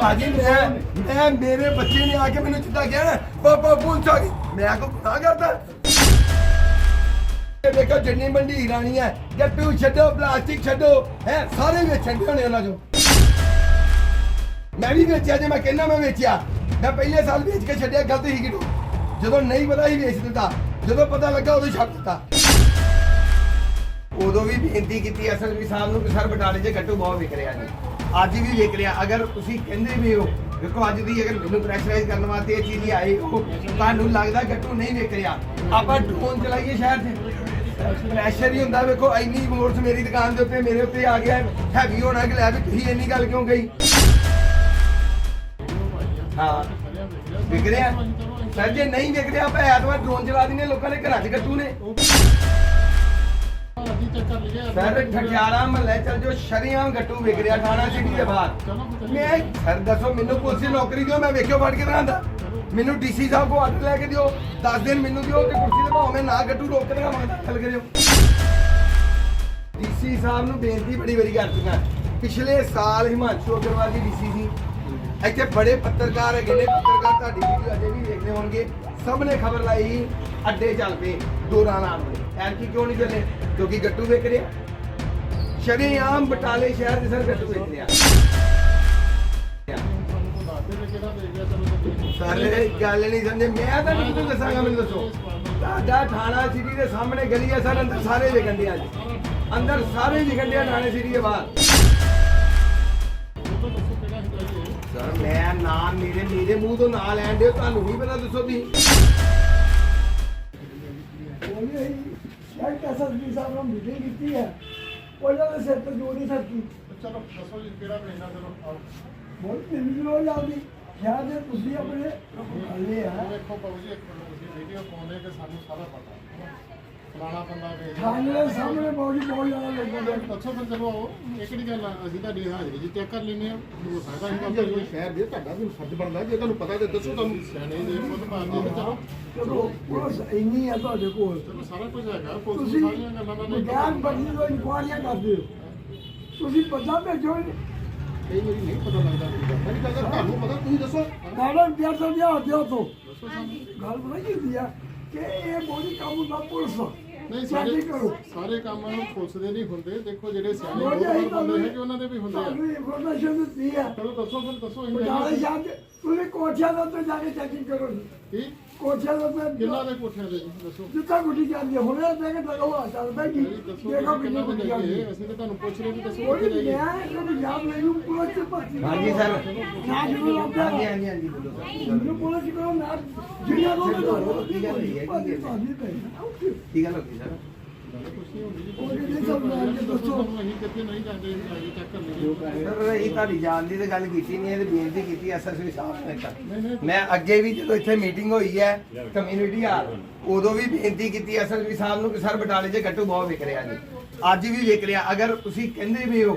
ਭਾਜੀ, ਮੈਂ ਮੈਂ, ਮੇਰੇ ਬੱਚੇ ਨੇ ਆ ਕੇ ਮੈਨੂੰ ਸਿੱਧਾ ਕਿਹਾ ਪਾਪਾ ਪੁਲਿਸ ਆ ਗਈ। ਮੈਂ ਕੋ ਗੁਨਾਹ ਕਰਦਾ। ਇਹ ਦੇਖੋ ਜਿੰਨੀ ਮੰਡੀ ਰਾਣੀ ਹੈ ਗੱਟੂ ਛੱਡੋ, ਪਲਾਸਟਿਕ ਛੱਡੋ, ਹੈ, ਸਾਰੇ ਵੇਚਣ ਦੇ ਹੋਣੇ ਉਹਨਾਂ ਚੋਂ। ਮੈਂ ਵੀ ਵੇਚਿਆ, ਜੇ ਮੈਂ ਕਹਿੰਦਾ ਮੈਂ ਵੇਚਿਆ, ਮੈਂ ਪਹਿਲੇ ਸਾਲ ਵੇਚ ਕੇ ਛੱਡਿਆ, ਗਲਤ ਹੀ ਕਿਡੂ ਜਦੋਂ ਨਹੀਂ ਪਤਾ ਹੀ ਵੇਚ ਦਿੱਤਾ, ਜਦੋਂ ਪਤਾ ਲੱਗਾ ਉਦੋਂ ਛੱਡ ਦਿੱਤਾ। ਉਦੋਂ ਵੀ ਬੇਨਤੀ ਕੀਤੀ, ਅਸਲ ਵੀ ਸਾਹਿਬ ਨੂੰ ਕਿ ਸਰ ਬਟਾਲੇ 'ਚ ਗੱਟੂ ਬਹੁਤ ਵਿਕ ਰਿਹਾ ਜੀ। ਅੱਜ ਵੀ ਵਿਕ ਰਿਹਾ ਅਗਰ ਤੁਸੀਂ ਕਹਿੰਦੇ ਵੀ ਹੋ, ਦੇਖੋ ਅੱਜ ਦੀ ਅਗਰ ਮੈਨੂੰ ਪ੍ਰੈਸ਼ਰਾਈਜ਼ ਕਰਨ ਵਾਸਤੇ ਇਹ ਚੀਜ਼ ਆਏ ਹੋ, ਤੁਹਾਨੂੰ ਲੱਗਦਾ ਗੱਟੂ ਨਹੀਂ ਵਿਕ ਰਿਹਾ। ਆਪਾਂ ਡਰੋਨ ਚਲਾਈਏ ਸ਼ਹਿਰ 'ਚ। ਪ੍ਰੈਸ਼ਰ ਹੀ ਹੁੰਦਾ ਵੇਖੋ, ਇੰਨੀ ਮੋਰਸ ਮੇਰੀ ਦੁਕਾਨ ਦੇ ਉੱਤੇ, ਮੇਰੇ ਉੱਤੇ ਆ ਗਿਆ। ਹੈਵੀ ਹੋਣਾ ਕਿ ਲੈ ਵੀ ਤੁਸੀਂ ਇੰਨੀ ਗੱਲ ਕਿਉਂ ਗਈ ਹਾਂ। ਵਿਕ ਰਿਹਾ। ਸਰ, ਜੇ ਨਹੀਂ ਵਿਕ ਰਿਹਾ, ਆਪਾਂ ਐਤਵਾਰ ਡਰੋਨ ਚਲਾ ਦਿੰਦੇ ਲੋਕਾਂ ਦੇ ਘਰਾਂ 'ਚ ਗੱਟੂ ਨੇ। ਸਰ ਠਠਿਆਰਾ ਮਹੱਲੇ ਚੱਲ ਜੋ ਸ਼ਰੀਆਂ ਗੱਟੂ ਵਿਕ ਰਿਹਾ ਥਾਣਾ ਸਿਟੀ ਦੇ ਬਾਹਰ। ਮੈਂ ਸਰ ਦੱਸੋ ਮੈਨੂੰ ਪੁਲਿਸ ਦੀ ਨੌਕਰੀ ਦਿਓ ਮੈਂ ਵੇਖਿਓ ਫੜ ਕੇ ਦਰਾਂਦਾ ਮੈਨੂੰ ਡੀਸੀ ਸਾਹਿਬ ਕੋ ਆਰਡਰ ਲੈ ਕੇ ਦਿਓ 10 ਦਿਨ ਮੈਨੂੰ ਦਿਓ ਤੇ ਕੁਰਸੀ ਤੇ ਭਾਵੇਂ ਮੈਂ ਨਾ ਗੱਟੂ ਰੋਕ ਕੇ ਦਗਾ ਮੰਗਦਾ ਚੱਲ ਕਰਿਓ। ਡੀਸੀ ਸਾਹਿਬ ਨੂੰ ਬੇਨਤੀ ਬੜੀ ਵਾਰੀ ਕਰ ਚੁੱਕਾ ਪਿਛਲੇ ਸਾਲ ਹਿਮਾਂਸ਼ੂ ਅਗਰਵਾਲ ਜੀ ਡੀਸੀ ਸੀ। ਇੱਥੇ ਬੜੇ ਪੱਤਰਕਾਰ ਹੈਗੇ ਨੇ ਪੱਤਰਕਾਰ ਤੁਹਾਡੀ ਵੀਡੀਓ ਅਜੇ ਵੀ ਦੇਖਦੇ ਹੋਣਗੇ। ਸਭ ਨੇ ਖਬਰ ਲਾਈ ਅੱਡੇ ਚੱਲ ਪਏ ਦੌਰਾਨ ਆਉਣ ਵਾਲੇ ਕਿਉਂ ਨਹੀਂ ਚੱਲੇ? ਕਿਉਂਕਿ ਗੱਟੂ ਵੇਚ ਰਿਹਾ। ਸ਼ਰੇਆਮ ਬਟਾਲੇ ਸ਼ਹਿਰ ਦੇ ਸਰ ਗੱਟੂ ਵੇਚ ਰਿਹਾ। ਸਾਰੇ ਗੱਲ ਨਹੀਂ ਸਮਝੇ। ਮੈਂ ਤਾਂ ਨਹੀਂ ਤੁਹਾਨੂੰ ਦੱਸਾਂਗਾ, ਮੈਨੂੰ ਦੱਸੋ। ਤੁਹਾਡਾ ਥਾਣਾ ਸਿਟੀ ਦੇ ਸਾਹਮਣੇ ਗਲੀ ਹੈ ਸਰ, ਅੰਦਰ ਸਾਰੇ ਵਿਕਣ ਦੇ ਅੱਜ ਅੰਦਰ ਸਾਰੇ ਵਿਕਣ ਦੇ ਥਾਣੇ ਸਿਟੀ ਦੇ ਬਾਹਰ। ਸਰ, ਮੈਂ ਨਾਮ ਮੇਰੇ ਮੇਰੇ ਮੂੰਹ ਤੋਂ ਨਾ ਲੈਣ ਦਿਓ, ਤੁਹਾਨੂੰ ਵੀ ਪਤਾ ਦੱਸੋ ਤੁਸੀਂ। ਸ਼ਾਇਦ ਐਸਐਸਪੀ ਸਾਹਿਬ ਨਾਲ ਮੀਟਿੰਗ ਕੀਤੀ ਹੈ। ਉਹਨਾਂ ਦੇ ਸਿਰ ਤੇ ਜੋ ਨਹੀਂ ਸਕਦੀ ਚਲੋ ਦੱਸੋ ਜੀ ਕਿਹੜਾ ਮਹੀਨਾ ਚਲੋ ਆਓ। ਬਹੁਤ ਜਾਂਦੀ ਸ਼ਾਇਦ ਇਹ ਤੁਸੀਂ ਆਪਣੇ ਹੱਲੇ ਆ। ਦੇਖੋ ਬਾਬੂ ਜੀ ਇੱਕ ਮਿੰਟ ਤੁਸੀਂ ਵੀਡੀਓ ਪਾਉਂਦੇ ਕਿ ਸਾਨੂੰ ਸਾਰਾ ਪਤਾ। ਫਲਾਣਾ ਬੰਦਾ ਵੇਚ ਥਾਣੇ ਦੇ ਸਾਹਮਣੇ ਬਹੁਤ ਹੀ ਬਹੁਤ ਜ਼ਿਆਦਾ ਲੋਕਾਂ ਦੇ ਦੱਸੋ ਫਿਰ ਚਲੋ ਆਓ ਇਹ ਕਿਹੜੀ ਗੱਲ ਆ ਅਸੀਂ ਤੁਹਾਡੀ ਹਾਜ਼ਰੀ ਜੀ ਚੈੱਕ ਕਰ ਲੈਨੇ ਆ ਹੋ ਸਕਦਾ ਅਸੀਂ ਕੰਮ ਕਰੀਏ ਸ਼ਹਿਰ ਦੇ ਤੁਹਾਡਾ ਵੀ ਫਰਜ਼ ਬਣਦਾ ਜੇ ਤੁਹਾਨੂੰ ਪਤਾ ਤੇ ਦੱਸੋ ਤੁਹਾਨੂੰ ਸਿਆਣੇ ਜੀ ਖੁਦ ਮਾਰਦੇ ਨੇ ਚਲੋ। ਚਲੋ ਪੁਲਿਸ ਇੰਨੀ ਹੈ ਤੁਹਾਡੇ ਕੋਲ। ਚਲੋ ਸਾਰਾ ਕੁਝ ਹੈਗਾ ਪੁਲਿਸ ਤੁਸੀਂ ਨੂੰ ਸਾਰੀਆਂ ਗੱਲਾਂ ਦਾ ਨਹੀਂ ਬਗੈਰ ਬੰਦੀ ਤੋਂ ਇਨਕੁਆਰੀਆਂ ਕਰਦੇ ਹੋ। ਤੁਸੀਂ ਪਤਾ ਭੇਜੋ ਕਈ ਵਾਰੀ ਨਹੀਂ ਪਤਾ ਲੱਗਦਾ ਮੇਰੀ ਗੱਲ। ਤੁਹਾਨੂੰ ਪਤਾ ਤੁਸੀਂ ਦੱਸੋ। ਮੈਡਮ ਪਿਆਰ ਤੋਂ ਲਿਆ ਦਿਓ ਤੋਂ ਗੱਲ ਪਤਾ ਕੀ ਹੁੰਦੀ ਆ ਕਿ ਇਹ ਬੋਲੀ ਕਾਬੂ ਦਾ ਪੁਲਿਸ ਨਹੀਂ ਸਾਰੇ ਸਾਰੇ ਕੰਮ ਨੂੰ ਪੁਲਿਸ ਦੇ ਨਹੀਂ ਹੁੰਦੇ। ਦੇਖੋ ਜਿਹੜੇ ਸਿਆਣੇ ਲੋਕ ਹੈਗੇ ਉਹਨਾਂ ਦੇ ਵੀ ਹੁੰਦੇ ਆ। ਤੁਹਾਨੂੰ ਇਨਫੋਰਮੇਸ਼ਨ ਦਿੱਤੀ ਹੈ ਚਲੋ ਦੱਸੋ ਫਿਰ ਦੱਸੋ ਜਾਈਏ। ਸ਼ਾਹ ਤੁਸੀਂ ਕੋਠਿਆਂ ਦੇ ਉੱਤੇ ਜਾ ਕੇ ਚੈਕਿੰਗ ਕਰੋ ਕੀ? ਕੋਠਿਆਂ ਦੇ ਉੱਤੇ ਕਿੰਨਾ ਦੇ ਕੋਠਿਆਂ ਦੇ ਜੀ ਦੱਸੋ ਜਿੱਦਾਂ ਗੁੱਡੀ ਜਾਂਦੀ ਹੈ ਹੁਣੇ ਤੇ ਕਿ ਤਗਵਾ ਚੱਲਦਾ ਕੀ ਨਹੀਂ, ਦੱਸੋ ਦੇਖੋ ਤੁਸੀਂ ਕਿੰਨੀ ਕਿੰਨਾ ਗੁੱਡੀ ਜਾਂਦੀ ਜਾਈਏ ਹੈ ਅਸੀਂ ਤਾਂ ਤੁਹਾਨੂੰ ਪੁੱਛ ਰਹੇ ਵੀ ਦੱਸੋ ਕੋਈ ਨਹੀਂ ਮੈਂ ਇਹਨੂੰ ਯਾਦ ਮੈਨੂੰ ਪੁਲਿਸ ਚ ਭਰਤੀ ਹਾਂਜੀ ਸਰ ਨਾ ਜਿਹਨੂੰ ਲੱਗਦਾ ਹਾਂਜੀ ਹਾਂਜੀ ਹਾਂਜੀ ਬੋਲੋ ਸਰ ਮੈਨੂੰ ਪੁਲਿਸ ਕਰੋ ਨਾ ਜਿਹੜੀਆਂ ਲੋਕ ਚਲੋ, ਕੀ ਗੱਲ ਹੋਈ ਹੈ, ਕੀ ਗੱਲ ਹੋਈ? ਕੀ ਗੱਲ ਹੋ ਗਈ ਸਰ ਅਸੀਂ ਤੁਹਾਡੀ ਜਾਣ ਦੀ ਤਾਂ ਗੱਲ ਕੀਤੀ ਨਹੀਂ ਬੇਨਤੀ ਕੀਤੀ ਸਾਹਿਬ ਨੇ ਮੈਂ ਅੱਗੇ ਵੀ ਜਦੋਂ ਇੱਥੇ ਮੀਟਿੰਗ ਹੋਈ ਹੈ ਕਮਿਊਨਿਟੀ ਹਾਲ ਉਦੋਂ ਵੀ ਬੇਨਤੀ ਕੀਤੀ ਐਸਐਸਪੀ ਸਾਹਿਬ ਨੂੰ ਕਿ ਸਰ ਬਟਾਲੇ 'ਚ ਗੱਟੂ ਬਹੁਤ ਵਿਕ ਰਿਹਾ ਜੀ। ਅੱਜ ਵੀ ਵਿਕ ਰਿਹਾ। ਅਗਰ ਤੁਸੀਂ ਕਹਿੰਦੇ ਵੀ ਹੋ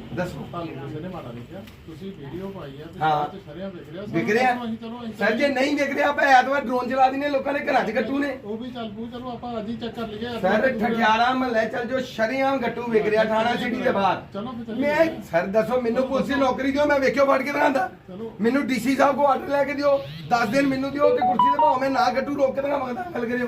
ਦੱਸੋ। ਨੇ ਮਾੜਾ ਕਿਹਾ ਤੁਸੀਂ ਵੀਡੀਓ ਪਾਈ ਆ ਹਾਂ। ਤੇ ਸ਼ਰਿਆਂ ਵਿਕ ਰਿਹਾ ਵਿਕ ਰਿਹਾ? ਅਸੀਂ ਚਲੋ ਅਸੀਂ ਸਰ ਜੇ ਨਹੀਂ ਵਿਕ ਰਿਹਾ ਆਪਾਂ ਐਤਵਾਰ ਡਰੋਨ ਚਲਾ ਦਿੰਦੇ ਲੋਕਾਂ ਦੇ ਘਰਾਂ 'ਚ ਗੱਟੂ ਨੇ। ਉਹ ਵੀ ਚੱਲ ਪੂ ਚਲੋ ਆਪਾਂ ਅੱਜ ਹੀ ਚੈੱਕ ਕਰ ਲਈਏ ਸਰ ਠਠਿਆਰਾ ਮਹੱਲੇ ਚੱਲ ਜੋ ਸ਼ਰੀਆਂ ਗੱਟੂ ਵਿਕ ਰਿਹਾ ਥਾਣਾ ਸਿਟੀ ਦੇ ਬਾਹਰ। ਚਲੋ ਫਿਰ ਚੱਲੀਏ। ਮੈਂ ਸਰ ਦੱਸੋ ਮੈਨੂੰ ਪੁਲਿਸ ਦੀ ਨੌਕਰੀ ਦਿਓ ਮੈਂ ਵੇਖਿਓ ਫੜ ਕੇ ਚਲੋ। ਮੈਨੂੰ ਡੀਸੀ ਸਾਹਿਬ ਕੋ ਆਰਡਰ ਲੈ ਕੇ ਦਿਓ 10 ਦਿਨ ਮੈਨੂੰ ਦਿਓ ਤੇ ਕੁਰਸੀ ਤੇ ਭਾਵੇਂ ਮੈਂ ਨਾ ਗੱਟੂ ਰੋਕ ਕੇ ਮੰਗਦਾ ਗੱਲ ਕਰਿਓ।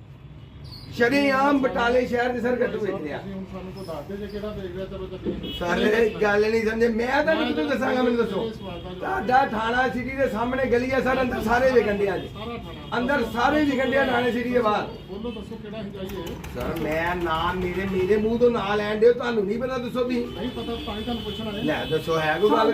ਸ਼ਰੇਆਮ ਬਟਾਲੇ ਸ਼ਹਿਰ ਦੇ ਸਰ ਗੱਟੂ ਵਿਕ ਰਿਹਾ ਤੁਸੀਂ ਹੁਣ ਸਾਨੂੰ ਕੋਈ ਦੱਸ ਦੇ ਜੇ ਕਿਹੜਾ ਦੇਖ ਰਿਹਾ ਚਲੋ ਚੱਲੀਏ ਸਾਰੇ ਗੱਲ ਨਹੀਂ ਸਮਝੇ। ਮੈਂ ਤਾਂ ਨਹੀਂ ਤੁਹਾਨੂੰ ਦੱਸਾਂਗਾ ਮੈਨੂੰ ਦੱਸੋ। ਤੁਹਾਡਾ ਥਾਣਾ ਸਿਟੀ ਦੇ ਸਾਹਮਣੇ ਗਲੀ ਹੈ ਸਰ ਅੰਦਰ ਸਾਰੇ ਸਾਰਾ ਥਾਣਾ। ਅੰਦਰ ਸਾਰੇ ਵਿਕਣ ਦੇ ਥਾਣੇ ਸਿਟੀ ਦੇ ਬਾਹਰ। ਬੋਲੋ ਦੱਸੋ ਕਿਹੜਾ ਅਸੀਂ ਜਾਈਏ ਸਰ ਮੈਂ ਨਾਮ ਮੇਰੇ ਮੇਰੇ ਮੂੰਹ ਤੋਂ ਨਾਂ ਲੈਣ ਦੇ ਤੁਹਾਨੂੰ ਨਹੀਂ ਪਤਾ ਦੱਸੋ ਵੀ। ਨਹੀਂ ਪਤਾ ਤਾਂ ਹੀ ਤੁਹਾਨੂੰ ਪੁੱਛਣਾ ਹੈ। ਲੈ ਦੱਸੋ ਹੈ ਕੋਈ ਗੱਲ?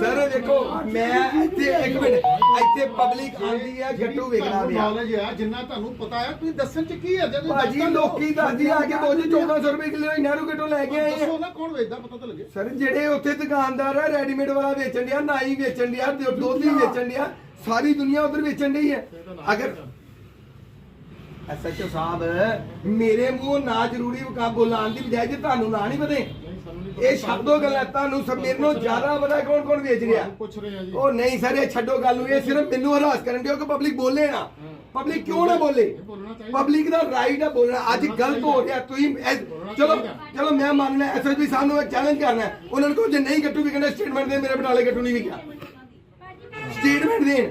ਸਰ ਦੇਖੋ ਮੈਂ ਇੱਥੇ ਇੱਕ ਮਿੰਟ ਇੱਥੇ ਪਬਲਿਕ ਆਂਦੀ ਹੈ ਪਿਆ ਨੌਲੇਜ ਆ। ਜਿੰਨਾ ਤੁਹਾਨੂੰ ਪਤਾ ਹੈ ਤੁਸੀਂ ਦੱਸਣ ਚ ਕੀ ਹੈ ਜੇ ਤੁਸੀਂ ਭਾਜੀ ਲੋਕੀ ਦਾਦੀ ਆ ਕੇ ਦੋਜੀ 1400 ਰੁਪਏ ਕਿਲੋ ਨਹਿਰੂ ਕਿਟੋ ਲੈ ਕੇ ਆਏ ਆ। ਦੱਸੋ ਨਾ ਕੌਣ ਵੇਚਦਾ ਪਤਾ ਤਾਂ ਲੱਗੇ। ਸਰ ਜਿਹੜੇ ਉੱਥੇ ਦੁਕਾਨਦਾਰ ਆ ਰੈਡੀਮੇਡ ਵਾਲਾ ਵੇਚਣ ਡਿਆ ਨਾਈ ਵੇਚਣ ਡਿਆ ਦੁ- ਦੁੱਧ ਹੀ ਵੇਚਣ ਡਿਆ ਸਾਰੀ ਦੁਨੀਆ ਉਧਰ ਵੇਚਣ ਡਈ ਹੈ। ਅਗਰ ਐਸਐਚਓ ਸਾਹਿਬ ਮੇਰੇ ਮੂੰਹ ਨਾ ਜ਼ਰੂਰੀ ਵਕਾ ਬੋਲਾਉਣ ਦੀ ਬਜਾਏ ਜੇ ਤੁਹਾਨੂੰ ਨਾ ਨਹੀਂ ਪਤੇ। ਇਹ ਛੱਡੋ ਗੱਲਾਂ ਤੁਹਾਨੂੰ ਸਭ ਮੇਰੇ ਨਾਲੋਂ ਜ਼ਿਆਦਾ ਪਤਾ ਕੌਣ ਕੌਣ ਵੇਚ ਰਿਹਾ। ਪੁੱਛ ਰਹੇ ਆ ਜੀ। ਉਹ ਨਹੀਂ ਸਰ ਇਹ ਛੱਡੋ ਗੱਲ ਨੂੰ ਇਹ ਸਿਰਫ ਮੈਨੂੰ ਹਰਾਸ ਕਰਨ ਦਿਓ ਕਿ ਪਬਲਿਕ ਬੋਲੇ ਨਾ। ਪਬਲਿਕ ਕਿਉਂ ਨਾ ਬੋਲੇ। ਪਬਲਿਕ ਦਾ ਰਾਈਟ ਹੈ ਬੋਲਣਾ। ਅੱਜ ਗਲਤ ਹੋ ਰਿਹਾ। ਤੁਸੀਂ ਚਲੋ ਚਲੋ ਮੈਂ ਮੰਨਣਾ ਐਸਐਸਪੀ ਸਾਹਿਬ ਨੂੰ ਚੈਲੰਜ ਕਰਨਾ ਹੈ। ਉਹਨਾਂ ਨੂੰ ਕਹੋ ਜੇ ਨਹੀਂ ਗੱਟੂ ਵੀ ਕਹਿੰਦੇ ਸਟੇਟਮੈਂਟ ਦੇ ਮੇਰੇ ਬਟਾਲੇ ਗੱਟੂ ਨਹੀਂ ਵਿਕਿਆ ਸਟੇਟਮੈਂਟ ਦੇਣ।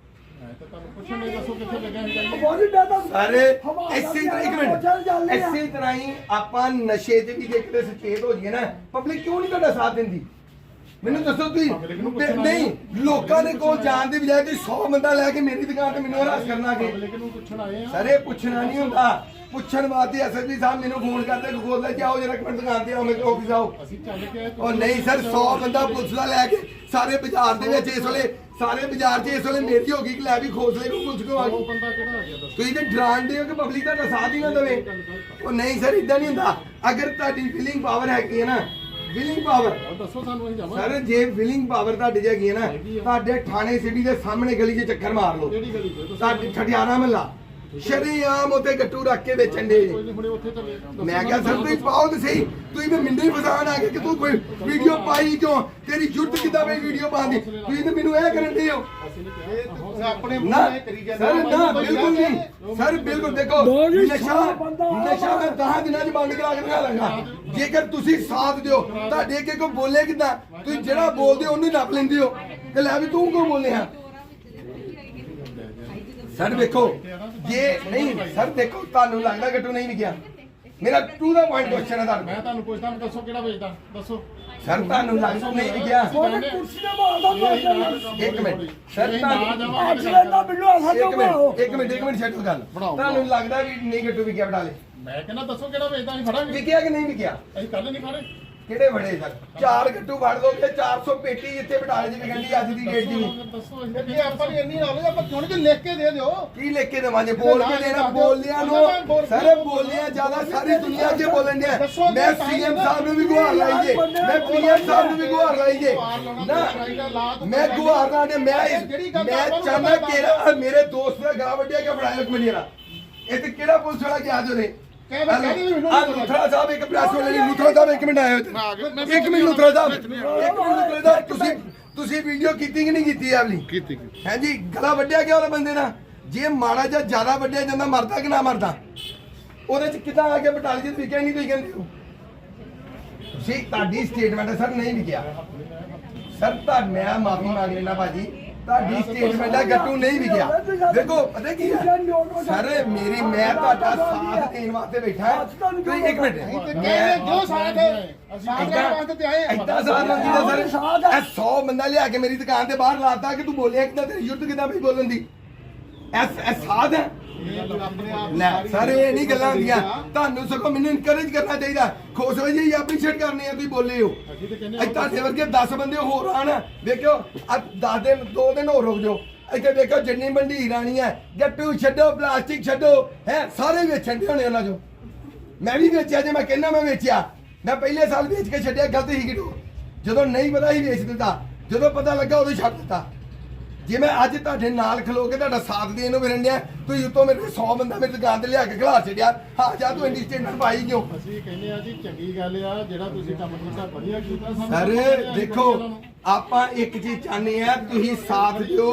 ਸਾਰੇ ਇਸੇ ਤਰ੍ਹਾਂ ਇੱਕ ਚੱਲ ਚੱਲ ਮਿੰਟ ਰਿਹਾ। ਇਸੇ ਤਰ੍ਹਾਂ ਹੀ ਆਪਾਂ ਨਸ਼ੇ 'ਚ ਵੀ ਜੇ ਕਿਤੇ ਸੁਚੇਤ ਹੋ ਜਾਈਏ ਨਾ ਪਬਲਿਕ ਕਿਉਂ ਨਹੀਂ ਤੁਹਾਡਾ ਸਾਥ ਦਿੰਦੀ? ਮੈਨੂੰ ਦੱਸੋ Public ਨੂੰ ਤੁਸੀਂ ਪੁੱਛਣਾ ਨਹੀਂ ਲੋਕਾਂ ਦੇ ਕੋਲ ਜਾਣ ਦੀ ਬਜਾਏ ਤੁਸੀਂ 100 ਬੰਦਾ ਲੈ ਕੇ ਮੇਰੀ ਦੁਕਾਨ ਤੇ ਮੈਨੂੰ ਹਰਾਸ ਕਰਨਾ ਕਿ ਪਬਲਿਕ ਨੂੰ ਪੁੱਛਣ ਆਏ ਆ। ਸਰ ਇਹ ਪੁੱਛਣਾ ਨਹੀਂ ਹੁੰਦਾ। ਪੁੱਛਣ ਵਾਸਤੇ ਐਸਐਸਪੀ ਸਾਹਿਬ ਮੈਨੂੰ ਫੋਨ ਕਰਦੇ ਖੋਲ ਲੈ ਜਾਓ ਜਰਾ ਮਿੰਟ ਦੁਕਾਨ ਤੇ ਆਓ ਮੇਰੇ ਆਫਿਸ ਆਓ। ਅਸੀਂ ਚੱਲ ਕੇ ਆਏ ਉਹ ਨਹੀਂ ਸਰ 100 ਬੰਦਾ ਪੁਲਿਸ ਦਾ ਲੈ ਕੇ ਸਾਰੇ ਬਾਜ਼ਾਰ ਦੇ ਵਿੱਚ ਇਸ ਵੇਲੇ ਸਾਰੇ ਬਾਜ਼ਾਰ 'ਚ ਇਸ ਵੇਲੇ ਮੇਰੀ ਹੋ ਗਈ ਕਿ ਲੈ ਵੀ ਖੋਸਲੇ ਨੂੰ ਪੁਲਿਸ ਕੋ ਆ ਗਈ। ਬੰਦਾ ਕਿਹੜਾ ਆ ਗਿਆ ਦੱਸੋ। ਤੁਸੀਂ ਤੇ ਡਰਾਉਂਦੇ ਹੋ ਕਿ ਪਬਲਿਕ ਦਾ ਸਾਥ ਹੀ ਨਾ ਦੇਵੇ। ਉਹ ਨਹੀਂ ਸਰ ਇਦਾਂ ਨਹੀਂ ਹੁੰਦਾ। ਅਗਰ ਤੁਹਾਡੀ ਵਿਲਿੰਗ ਪਾਵਰ ਹੈਗੀ ਹੈ ਨਾ ਵਿਲਿੰਗ ਪਾਵਰ ਉਹ ਦੱਸੋ ਸਾਨੂੰ ਅਸੀਂ ਜਾਵਾਂਗੇ। ਸਰ ਜੇ ਵਿਲਿੰਗ ਪਾਵਰ ਤੁਹਾਡੀ ਹੈਗੀ ਹੈ ਨਾ ਤੁਹਾਡੇ ਥਾਣੇ ਸਿਟੀ ਦੇ ਸਾਹਮਣੇ ਗਲੀ 'ਚ ਚੱਕਰ ਮਾਰ ਲਓ। ਕਿਹੜੀ ਗਲੀ ਤੇ ਤੁਹਾਡੇ ਠਠਿਆਰਾ ਮਹੱਲਾ। ਸ਼ਰੀਆਮ ਉਤੇ ਗੱਟੂ ਰੱਖ ਕੇ ਵੇਚਣ ਦੇ ਮੈਂ ਕਿਹਾ ਸਰ ਤੁਸੀਂ ਪਾਓ ਤੇ ਸਹੀ। ਤੁਸੀਂ ਤੇ ਮਿੰਡੇ ਫਸਾਣ ਆ ਗਏ ਕਿ ਤੂੰ ਕੋਈ ਵੀਡੀਓ ਪਾਈ ਕਿਉਂ? ਤੇਰੀ ਜੁੱਟ ਕਿੱਦਾਂ ਬਈ ਵੀਡੀਓ ਪਾਉਂਦੀ ਤੁਸੀਂ ਤੇ ਮੈਨੂੰ ਇਹ ਕਰਨ ਦੇ ਹੋ। ਆਪਣੇ ਮੂੰਹ ਕਰੀ ਜਾਂਦੇ ਸਰ। ਨਾ ਬਿਲਕੁਲ ਨਹੀਂ। ਸਰ ਬਿਲਕੁਲ ਦੇਖੋ ਨਸ਼ਾ ਨਸ਼ਾ ਮੈਂ 10 ਦਿਨਾਂ 'ਚ ਬੰਦ ਕਰਾ ਕੇ ਦਿਖਾ ਲਾਂਗਾ ਜੇਕਰ ਤੁਸੀਂ ਸਾਥ ਦਿਓ ਤੁਹਾਡੇ ਅੱਗੇ ਕੋਈ ਬੋਲੇ ਕਿਦਾਂ? ਤੁਸੀਂ ਜਿਹੜਾ ਬੋਲਦੇ ਉਹਨੂੰ ਨੱਪ ਲੈਂਦੇ ਹੋ। ਤੇ ਲੈ ਵੀ ਤੂੰ ਕਿਉਂ ਬੋਲੇ ਆ? ਸਰ ਦੇਖੋ ਜੇ ਨਹੀਂ ਸਰ ਦੇਖੋ ਤੁਹਾਨੂੰ ਲੱਗਦਾ ਗੱਟੂ ਨਹੀਂ ਵਿਕਿਆ? ਮੇਰਾ ਟੂ ਦਾ ਪੁਆਇੰਟ ਕੁਐਸਚਨ ਹੈ ਤੁਹਾਨੂੰ। ਮੈਂ ਤੁਹਾਨੂੰ ਪੁੱਛਦਾ ਮੈਂ ਦੱਸੋ ਕਿਹੜਾ ਵੇਚਦਾ? ਦੱਸੋ। ਸਰ ਤੁਹਾਨੂੰ ਲੱਗਦਾ ਨਹੀਂ ਉਹਨੇ ਕੁਰਸੀ ਤੇ ਮਾਰਦਾ ਮਾਰਦਾ ਇੱਕ ਮਿੰਟ। ਸਰ ਨਹੀਂ, ਨਾ ਤੁਹਾਨੂੰ ਐਕਸੀਡੈਂਟ ਦਾ ਬਿੱਲੂ ਆਸਾ ਬਣਾਓ ਮਿੰਟ ਇੱਕ ਮਿੰਟ ਇੱਕ ਮਿੰਟ ਛੱਡੋ ਗੱਲ। ਬਣਾਓ, ਤੁਹਾਨੂੰ ਲੱਗਦਾ ਵੀ ਨਹੀਂ ਗੱਟੂ ਵਿਕਿਆ ਬਟਾਲੇ ਮੈਂ ਕਹਿੰਦਾ ਦੱਸੋ ਕਿਹੜਾ ਵੇਚਦਾ ਅਸੀਂ ਫੜਾਂਗੇ। ਵਿਕਿਆ ਕਿ ਨਹੀਂ ਵਿਕਿਆ? ਅਸੀਂ ਕੱਲ ਨਹੀਂ ਫੜੇ। ਕਿਹੜੇ ਬੜੇ ਸਰ ਚਾਰ ਗੱਟੂ ਫੜ ਦੋਗੇ 400 ਪੇਟੀ ਇੱਥੇ ਬਟਾਲੇ ਦੀ ਵਿਕਣ ਅੱਜ ਦੀ ਡੇਟ ਦੀ। ਦੱਸੋ ਜੇ ਅਸੀਂ ਆਪਾਂ ਨੂੰ ਇੰਨੀ ਨੌਲੇਜ ਆਪਾਂ ਕਿਉਂ ਨਹੀਂ ਲਿਖ ਕੇ ਦੇ ਦਿਓ? ਕੀ ਲਿਖ ਕੇ ਦੇਵਾਂਗੇ? ਬੋਲ ਕੇ ਦੇਣਾ ਬੋਲਿਆਂ ਨੂੰ। ਸਾਰੇ ਬੋਲਿਆਂ ਜ਼ਿਆਦਾ ਸਾਰੀ ਦੁਨੀਆ ਅੱਗੇ ਬੋਲਣ ਡਿਆ। ਮੈਂ ਸੀਐਮ ਸਾਹਿਬ ਨੂੰ ਵੀ ਗੁਹਾਰ ਲਾਈ ਜੇ। ਮੈਂ ਪੀਐਮ ਸਾਹਿਬ ਨੂੰ ਵੀ ਗੁਹਾਰ ਲਾਈ ਜੇ। ਨਾ ਮੈਂ ਗੁਹਾਰ ਦੇ ਮੈਂ ਮੈਂ ਚਾਹੁੰਦਾ ਕਿ ਮੇਰੇ ਦੋਸਤ ਦਾ ਗਾਹ ਵੱਡਿਆ ਕਿ ਫੜਾਇਆ ਜਰਾ ਇਹ ਤੇ ਕਿਹੜਾ ਪੁਲਿਸ ਵਾਲਾ ਗਿਆ ਜੋਰੇ ਕਹਿ ਮੈਂ ਕਹਿ ਰਹੀ ਮੈਨੂੰ ਆ ਲੁਥਰਾ ਸਾਹਿਬ ਇੱਕ ਪ੍ਰੈਸ ਵਾਲੇ ਨੇ ਲੁਥਰਾ ਸਾਹਿਬ ਇੱਕ ਮਿੰਟ ਆਏ ਹੋ ਇੱਕ ਮਿੰਟ ਲੁਥਰਾ ਸਾਹਿਬ ਇੱਕ ਮਿੰਟ ਲੁਥਰਾ ਸਾਹਿਬ ਤੁਸੀਂ ਤੁਸੀਂ ਵੀਡੀਓ ਕੀਤੀ ਕਿ ਨਹੀਂ ਕੀਤੀ ਆਵਲੀ ਕੀਤੀ ਹੈ ਜੀ ਗਲਾ ਵੱਢਿਆ ਗਿਆ ਉਹਦੇ ਬੰਦੇ ਦਾ ਜੇ ਮਾੜਾ ਜਿਹਾ ਜ਼ਿਆਦਾ ਵੱਢਿਆ ਜਾਂਦਾ ਮਰਦਾ ਕਿ ਨਾ ਮਰਦਾ? ਉਹਦੇ ਚ ਕਿੱਦਾਂ ਆ ਕੇ ਬਟਾਲੀ ਵਿਕਿਆ ਨਹੀਂ ਤੁਸੀਂ ਕਹਿੰਦੇ ਹੋ? ਤੁਸੀਂ ਤੁਹਾਡੀ ਸਟੇਟਮੈਂਟ ਸਰ ਨਹੀਂ ਵਿਕਿਆ ਸਰ ਤਾਂ ਮੈਂ ਮਾਫੀ ਮੰਗ ਲੈਣਾ ਭਾਜੀ। ਤੁਹਾਡੀ ਸਟੇਟਮੈਂਟ ਹੈ ਗੱਟੂ ਨਹੀਂ ਵਿਕਿਆ। ਦੇਖੋ ਪਤਾ ਕੀ ਹੈ? ਸਰ ਮੇਰੀ ਮੈਂ ਤੁਹਾਡਾ ਸਾਥ ਦੇਣ ਵਾਸਤੇ ਬੈਠਾ ਹਾਂ। ਤੁਸੀਂ ਇੱਕ ਮਿੰਟ। ਕਹਿੰਦੇ ਜੋ ਸਾਥ। ਏਦਾਂ ਸਾਥ ਮੰਗੀ ਦਾ ਸਰ? ਇਹ 100 ਬੰਦਾ ਲਿਆ ਕੇ ਮੇਰੀ ਦੁਕਾਨ ਤੇ ਬਾਹਰ ਲਾਤਾ ਕਿ ਤੂੰ ਬੋਲਿਆ ਕਿਦਾਂ ਤੇਰੀ ਯੁੱਧ ਕਿਦਾਂ ਵੀ ਬੋਲਣ ਦੀ? ਐਸ ਐਸ ਸਾਧ ਹੈ। ਲੈ ਸਾਰੇ ਇਹ ਨਹੀਂ ਗੱਲਾਂ ਹੁੰਦੀਆਂ। ਤੁਹਾਨੂੰ ਸਗੋਂ ਮੈਨੂੰ ਇਨਕਰੇਜ ਕਰਨਾ ਚਾਹੀਦਾ। ਖੁਸ਼ ਹੋ ਜੀ ਐਪਰੀਸ਼ੀਏਟ ਕਰਨੀ ਆ ਤੁਸੀਂ ਬੋਲੇ ਹੋ ਅਸੀਂ ਤੇ ਕਹਿੰਦੇ ਅੱਜ ਤੁਹਾਡੇ ਵਰਗੇ 10 ਬੰਦੇ ਹੋਰ ਆਣ। ਵੇਖਿਓ ਆ 10 ਦਿਨ 2 ਦਿਨ ਹੋਰ ਰੁਕ ਜਾਓ। ਇੱਥੇ ਵੇਖੋ ਜਿੰਨੀ ਮੰਡੀ ਰਾਣੀ ਹੈ ਗੱਟੂ ਛੱਡੋ ਪਲਾਸਟਿਕ ਛੱਡੋ ਹੈ ਸਾਰੇ ਵੇਚਣ ਦੇ ਹੋਣੇ ਉਹਨਾਂ ਚੋਂ। ਮੈਂ ਵੀ ਵੇਚਿਆ ਜੇ ਮੈਂ ਕਹਿੰਦਾ ਮੈਂ ਵੇਚਿਆ। ਮੈਂ ਪਹਿਲੇ ਸਾਲ ਵੇਚ ਕੇ ਛੱਡਿਆ ਗਲਤ ਹੀ ਕਿਡੋ ਜਦੋਂ ਨਹੀਂ ਪਤਾ ਸੀ ਵੇਚ ਦਿੱਤਾ ਜਦੋਂ ਪਤਾ ਲੱਗਾ ਉਦੋਂ ਛੱਡ ਦਿੱਤਾ। ਜੇ ਮੈਂ ਅੱਜ ਤੁਹਾਡੇ ਨਾਲ ਖਲੋ ਕੇ ਤੁਹਾਡਾ ਸਾਥ ਦੇਣ ਨੂੰ ਫਿਰਨ ਡਿਆ ਤੁਸੀਂ ਉੱਤੋਂ ਮੇਰੇ 100 ਬੰਦਾ ਮੇਰੀ ਦੁਕਾਨ ਤੇ ਲਿਆ ਕੇ ਖਿਲਾ ਛੱਡਿਆ। ਹਾਂ ਜਾ ਤੂੰ ਇੰਡੀ ਸਟੇਟਮੈਂਟ ਪਾਈ ਕਿਉਂ? ਅਸੀਂ ਕਹਿੰਦੇ ਆ ਜੀ ਚੰਗੀ ਗੱਲ ਆ ਜਿਹੜਾ ਤੁਸੀਂ ਕੰਮ ਕੀਤਾ ਵਧੀਆ ਕੀਤਾ ਸਾਨੂੰ ਸਰ ਦੇਖੋ। ਆਪਾਂ ਇੱਕ ਚੀਜ਼ ਚਾਹੁੰਦੇ ਆ ਤੁਸੀਂ ਸਾਥ ਦਿਓ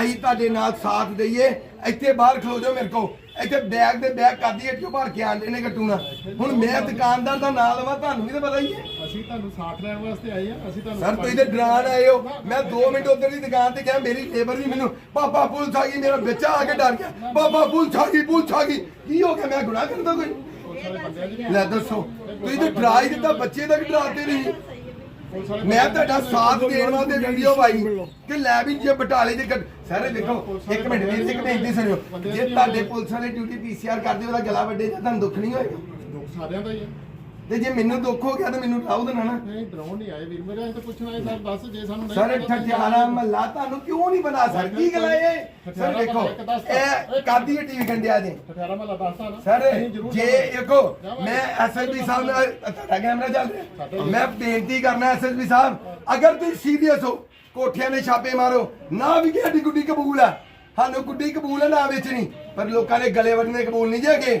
ਅਸੀਂ ਤੁਹਾਡੇ ਨਾਲ ਸਾਥ ਦਈਏ ਇੱਥੇ ਬਾਹਰ ਖਲੋ ਜਾਓ ਮੇਰੇ ਕੋ ਇੱਥੇ ਬੈਗ ਦੇ ਬੈਗ ਕਾਦੀ ਇੱਥੋਂ ਭਰ ਕੇ ਆਂਦੇ ਨੇ ਗੱਟੂਣਾ ਹੁਣ ਮੈਂ ਦੁਕਾਨਦਾਰ ਦਾ ਨਾਂ ਲਵਾਂ ਤੁਹਾਨੂੰ ਵੀ ਤਾਂ ਪਤਾ ਹੀ ਹੈ। ਅਸੀਂ ਤੁਹਾਨੂੰ ਸਾਥ ਲੈਣ ਵਾਸਤੇ ਆਏ ਆ ਅਸੀਂ ਤੁਹਾਨੂੰ ਸਰ ਤੁਸੀਂ ਤੇ ਡਰਾਨ ਆਏ ਹੋ। ਮੈਂ 2 ਮਿੰਟ ਉਧਰ ਦੀ ਦੁਕਾਨ ਤੇ ਗਿਆ ਮੇਰੀ ਲੇਬਰ ਵੀ ਮੈਨੂੰ ਪਾਪਾ ਪੁਲਿਸ ਆ ਗਈ ਮੇਰਾ ਬੱਚਾ ਆ ਕੇ ਡਰ ਗਿਆ। ਪਾਪਾ ਪੁਲਿਸ ਆ ਗਈ ਪੁਲਿਸ ਆ ਗਈ। ਕੀ ਹੋ ਗਿਆ? ਮੈਂ ਗੁਨਾਹ ਕਰਦਾ ਕੋਈ? ਲੈ ਦੱਸੋ। ਤੁਸੀਂ ਤਾਂ ਡਰਾ ਹੀ ਦਿੱਤਾ ਬੱਚੇ ਤੱਕ ਡਰਾਤੇ ਨਹੀਂ। ਮੈਂ ਤੁਹਾਡਾ ਸਾਥ ਦੇਣ ਵਾਸਤੇ ਵੀਡੀਓ ਪਾਈ ਕਿ ਲੈ ਵੀ ਜੇ ਬਟਾਲੇ ਦੇ ਸਾਰੇ ਦੇਖੋ, ਇੱਕ ਮਿੰਟ ਵੀਰ, ਇੱਕ ਬੇਨਤੀ ਸੁਣਿਓ। ਜੇ ਤੁਹਾਡੇ ਪੁਲਿਸ ਵਾਲੇ ਡਿਊਟੀ ਪੀਸੀਆਰ ਕਰਦੇ ਉਹਦਾ ਗਲਾ ਵੱਡੇ ਜਾਂ ਤੁਹਾਨੂੰ ਦੁੱਖ ਨਹੀਂ ਹੋਏਗਾ? ਦੁੱਖ ਸਾਰਿਆਂ ਦਾ ਹੀ ਹੈ। ਤੇ ਜੇ ਮੈਨੂੰ ਦੁੱਖ ਹੋ ਗਿਆ ਤਾਂ ਮੈਨੂੰ ਲਾਉ ਦੇਣਾ ਨਾ। ਨਹੀਂ ਡਰਾਉਣ ਨਹੀਂ ਆਏ ਵੀਰ। ਮੇਰੇ ਤਾਂ ਪੁੱਛਣਾ ਹੈ ਸਰ ਦੱਸ ਜੇ ਸਾਨੂੰ ਨਹੀਂ ਸਰ ਪਤਾ ਤਾਂ ਠਠਿਆਰਾ ਮਹੱਲਾ ਤੁਹਾਨੂੰ ਕਿਉਂ ਨਹੀਂ ਬਣਾ ਸਰ ਕੀ ਗੱਲ ਹੈ ਇਹ? ਸਰ ਦੇਖੋ ਇਹ ਕਾਦੀ ਟੀਵੀ ਕੰਡਿਆ ਜੇ ਠਠਿਆਰਾ ਮਹੱਲਾ ਦੱਸਦਾ ਨਾ। ਸਰ ਅਸੀਂ ਜ਼ਰੂਰ ਜੇ ਜਾਵਾਂਗੇ। ਦੇਖੋ ਮੈਂ ਐਸਐਸਪੀ ਸਾਹਿਬ ਨਾਲ ਤੁਹਾਡਾ ਕੈਮਰਾ ਚੱਲ ਰਿਹਾ। ਮੈਂ ਬੇਨਤੀ ਕਰਨਾ ਐਸਐਸਪੀ ਸਾਹਿਬ ਅਗਰ ਤੁਸੀਂ ਸੀਰੀਅਸ ਹੋ ਕੋਠਿਆਂ ਦੇ ਛਾਪੇ ਮਾਰੋ ਨਾ ਵੀ ਸਾਡੀ ਗੁੱਡੀ ਕਬੂਲ ਆ। ਸਾਨੂੰ ਗੁੱਡੀ ਕਬੂਲ ਹੈ ਨਾ ਵੇਚਣੀ। ਪਰ ਲੋਕਾਂ ਦੇ ਗਲੇ ਵੱਢਣੇ ਕਬੂਲ ਨਹੀਂ ਜੇਗੇ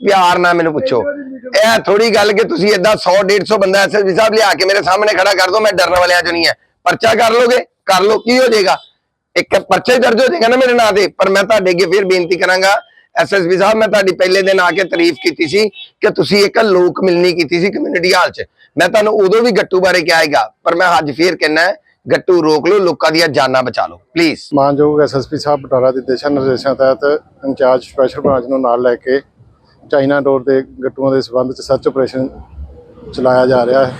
ਪਿਆਰ ਨਾਲ ਮੈਨੂੰ ਪੁੱਛੋ। ਇਹ ਥੋੜੀ ਗੱਲ ਕਿ ਤੁਸੀਂ ਏਦਾਂ 100 150 ਬੰਦਾ ਐਸਐਸਪੀ ਸਾਹਿਬ ਲਿਆ ਕੇ ਮੇਰੇ ਸਾਹਮਣੇ ਖੜਾ ਕਰ ਦੋ ਮੈਂ ਡਰਨ ਵਾਲਿਆਂ ਚੋਂ ਨਹੀਂ ਹੈ। ਪਰਚਾ ਕਰ ਲੋਗੇ? ਕਰ ਲੋ ਕੀ ਹੋ ਜਾਏਗਾ? ਇੱਕ ਪਰਚਾ ਹੀ ਦਰਜ ਹੋ ਜਾਏਗਾ ਨਾ ਮੇਰੇ ਨਾਂ ਤੇ। ਪਰ ਮੈਂ ਤੁਹਾਡੇ ਅੱਗੇ ਫਿਰ ਬੇਨਤੀ ਕਰਾਂਗਾ ਐਸਐਸਪੀ ਸਾਹਿਬ ਮੈਂ ਤੁਹਾਡੀ ਪਹਿਲੇ ਦਿਨ ਆ ਕੇ ਤਾਰੀਫ ਕੀਤੀ ਸੀ ਕਿ ਤੁਸੀਂ ਇੱਕ ਲੋਕ ਮਿਲਣੀ ਕੀਤੀ ਸੀ ਕਮਿਊਨਿਟੀ ਹਾਲ 'ਚ। ਮੈਂ ਤੁਹਾਨੂੰ ਉਦੋਂ ਵੀ ਗੱਟੂ ਬਾਰੇ ਕਿਹਾ ਹੈਗਾ ਪਰ ਮੈਂ ਅੱਜ ਫੇਰ ਕਹਿਣਾ ਹੈ, ਗੱਟੂ ਰੋਕ ਲਓ ਲੋਕਾਂ ਦੀਆਂ ਜਾਨਾਂ ਬਚਾ ਲਓ ਪਲੀਜ਼ ਮਾਨਯੋਗ ਐਸਐਸਪੀ ਸਾਹਿਬ ਬਟਾਲਾ ਦੇ ਦਿਸ਼ਾ ਨਿਰਦੇਸ਼ਾਂ ਤਹਿਤ ਇੰਚਾਰਜ ਸਪੈਸ਼ਲ ਬ੍ਰਾਂਚ ਨੂੰ ਨਾਲ ਲੈ ਕੇ ਚਾਈਨਾ ਡੋਰ ਦੇ ਗੱਟੂਆਂ ਦੇ ਸਬੰਧ ਚ ਸਰਚ ਆਪਰੇਸ਼ਨ ਚਲਾਇਆ ਜਾ ਰਿਹਾ ਹੈ।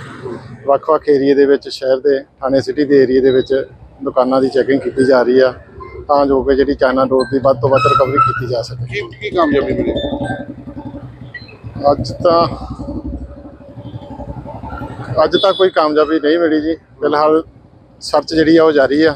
ਵੱਖ-ਵੱਖ ਏਰੀਏ ਦੇ ਵਿੱਚ ਸ਼ਹਿਰ ਦੇ ਥਾਣੇ ਸਿਟੀ ਦੇ ਏਰੀਏ ਦੇ ਵਿੱਚ ਦੁਕਾਨਾਂ ਦੀ ਚੈਕਿੰਗ ਕੀਤੀ ਜਾ ਰਹੀ ਆ ਤਾਂ ਜੋ ਕਿ ਜਿਹੜੀ ਚਾਈਨਾ ਡੋਰ ਦੀ ਵੱਧ ਤੋਂ ਵੱਧ ਰਿਕਵਰੀ ਕੀਤੀ ਜਾ ਸਕੇ। ਕੀ ਕੀ ਕਾਮਯਾਬੀ ਮਿਲੀ ਅੱਜ ਤਾਂ ਅੱਜ ਤਾਂ ਕੋਈ ਕਾਮਯਾਬੀ ਨਹੀਂ ਮਿਲੀ ਜੀ। ਫਿਲਹਾਲ ਸਰਚ ਜਿਹੜੀ ਆ ਉਹ ਜਾਰੀ ਆ।